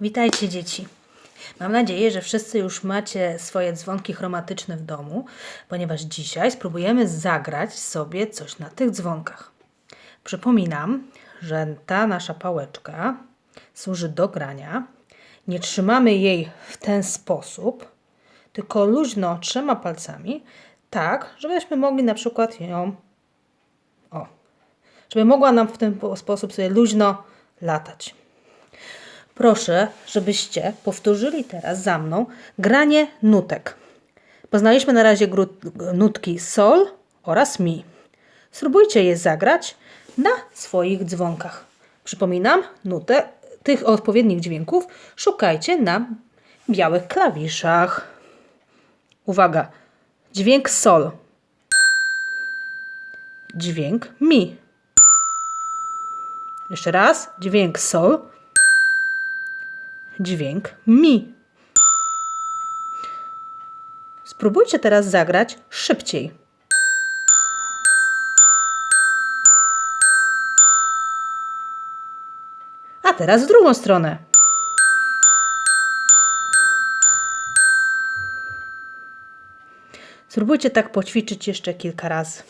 Witajcie dzieci. Mam nadzieję, że wszyscy już macie swoje dzwonki chromatyczne w domu, ponieważ dzisiaj spróbujemy zagrać sobie coś na tych dzwonkach. Przypominam, że ta nasza pałeczka służy do grania. Nie trzymamy jej w ten sposób, tylko luźno trzema palcami, tak, żebyśmy mogli na przykład ją o, żeby mogła nam w ten po- sposób sobie luźno latać. Proszę, żebyście powtórzyli teraz za mną granie nutek. Poznaliśmy na razie nutki sol oraz mi. Spróbujcie je zagrać na swoich dzwonkach. Przypominam, nutę tych odpowiednich dźwięków szukajcie na białych klawiszach. Uwaga, dźwięk sol. Dźwięk mi. Jeszcze raz, dźwięk sol dźwięk mi. Spróbujcie teraz zagrać szybciej. A teraz w drugą stronę. Spróbujcie tak poćwiczyć jeszcze kilka razy.